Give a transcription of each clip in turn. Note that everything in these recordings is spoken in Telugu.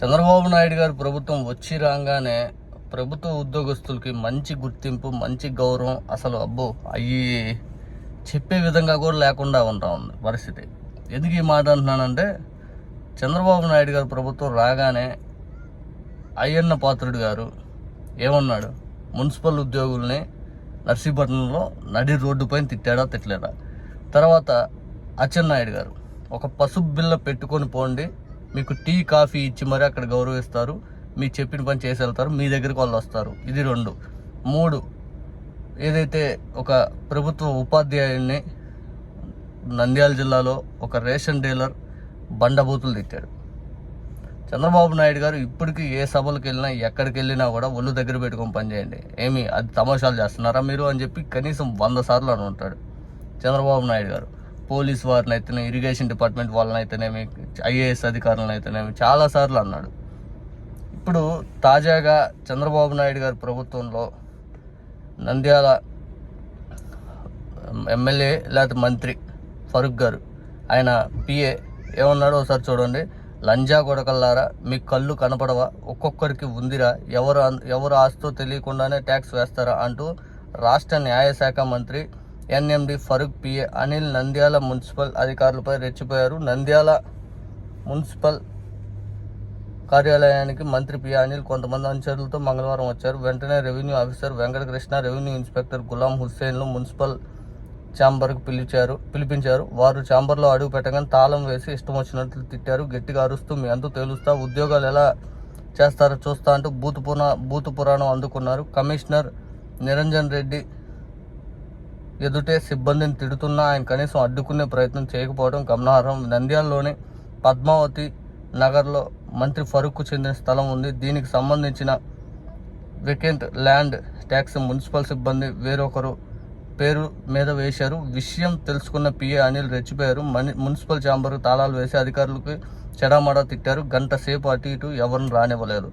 చంద్రబాబు నాయుడు గారు ప్రభుత్వం వచ్చి రాగానే ప్రభుత్వ ఉద్యోగస్తులకి మంచి గుర్తింపు మంచి గౌరవం అసలు అబ్బో అవి చెప్పే విధంగా కూడా లేకుండా ఉంటా ఉంది పరిస్థితి. ఎందుకు ఈ మాట అంటున్నానంటే చంద్రబాబు నాయుడు గారు ప్రభుత్వం రాగానే అయ్యన్న పాత్రుడు గారు ఏమన్నాడు? మున్సిపల్ ఉద్యోగుల్ని నర్సీపట్నంలో నడి రోడ్డు పైన తిట్టాడా తిట్టలేడా తర్వాత అచ్చెన్నాయుడు గారు ఒక పసుపు బిల్ల పెట్టుకొని పోండి మీకు టీ కాఫీ ఇచ్చి మరి అక్కడ గౌరవిస్తారు. మీ చెప్పిన పని చేసి వెళ్తారు. మీ దగ్గరికి వాళ్ళు వస్తారు. ఇది రెండు. మూడు ఏదైతే ఒక ప్రభుత్వ ఉపాధ్యాయుడిని నంద్యాల జిల్లాలో ఒక రేషన్ డీలర్ బండబూతులు తిట్టాడు. చంద్రబాబు నాయుడు గారు ఇప్పటికీ ఏ సభలకు వెళ్ళినా ఎక్కడికి వెళ్ళినా కూడా ఒళ్ళు దగ్గర పెట్టుకొని పనిచేయండి ఏమి అది తమాషాలు చేస్తున్నారా మీరు అని చెప్పి కనీసం వంద సార్లు అని ఉంటాడు చంద్రబాబు నాయుడు గారు. పోలీస్ వారిని అయితేనే ఇరిగేషన్ డిపార్ట్మెంట్ వాళ్ళని అయితేనేమి ఐఏఎస్ అధికారులను అయితేనేమి చాలా సార్లు అన్నాడు. ఇప్పుడు తాజాగా చంద్రబాబు నాయుడు గారి ప్రభుత్వంలో నంద్యాల ఎమ్మెల్యే లేకపోతే మంత్రి ఫరూక్ గారు ఆయన పిఏ ఏమన్నాడో ఒకసారి చూడండి. లంజా కొడకల్లారా మీ కళ్ళు కనపడవా ఒక్కొక్కరికి ఉందిరా ఎవరు అన్- ఎవరు ఆస్తో తెలియకుండానే ట్యాక్స్ వేస్తారా అంటూ రాష్ట్ర న్యాయశాఖ మంత్రి NMD Farooq PA Anil Nandyal municipal అధికారులపై రెచ్చిపోయారు. నంద్యాల మున్సిపల్ కార్యాలయానికి మంత్రి పి. అనిల్ కొంతమంది అనుచరులతో మంగళవారం వచ్చారు. వెంటనే revenue officer Venkatakrishna revenue inspector Gulam హుస్సేన్లు municipal ఛాంబర్కు పిలిచారు పిలిపించారు. వారు ఛాంబర్లో అడుగు పెట్టగానే తాళం వేసి ఇష్టం వచ్చినట్లు తిట్టారు. గట్టిగా అరుస్తూ మీ అంతా తేలుస్తా. ఉద్యోగాలు ఎలా చేస్తారో చూస్తా అంటూ బూతు పురా బూతు పురాణం అందుకున్నారు. కమిషనర్ నిరంజన్ రెడ్డి ఎదుటే సిబ్బందిని తిడుతున్నా ఆయన కనీసం అడ్డుకునే ప్రయత్నం చేయకపోవడం గమనార్హం. నంద్యాలలోని పద్మావతి నగర్లో మంత్రి ఫరూక్కు చెందిన స్థలం ఉంది. దీనికి సంబంధించిన వెకెంట్ ల్యాండ్ ట్యాక్స్ మున్సిపల్ సిబ్బంది వేరొకరు పేరు మీద వేశారు. విషయం తెలుసుకున్న పిఏ అనిల్ రెచ్చిపోయారు. మని మున్సిపల్ ఛాంబర్ తాళాలు వేసి అధికారులకు చెడామడా తిట్టారు. గంట సేపు అటు ఇటు ఎవరిని రానివ్వలేదు.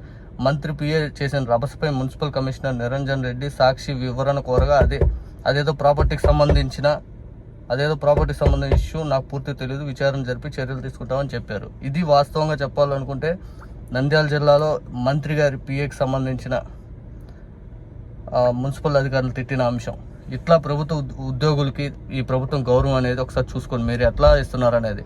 మంత్రి పిఏ చేసిన రభసపై మున్సిపల్ కమిషనర్ నిరంజన్ రెడ్డి సాక్షి వివరణ కోరగా అదే అదేదో ప్రాపర్టీకి సంబంధించిన అదేదో ప్రాపర్టీకి సంబంధించిన ఇష్యూ నాకు పూర్తి తెలియదు విచారణ జరిపి చర్యలు తీసుకుంటామని చెప్పారు. ఇది వాస్తవంగా చెప్పాలనుకుంటే నంద్యాల జిల్లాలో మంత్రి గారి పిఏకి సంబంధించిన మున్సిపల్ అధికారులు తిట్టిన అంశం. ఇట్లా ప్రభుత్వ ఉద్- ఉద్యోగులకి ఈ ప్రభుత్వం గౌరవం అనేది ఒకసారి చూసుకోండి మీరు ఎట్లా ఇస్తున్నారు అనేది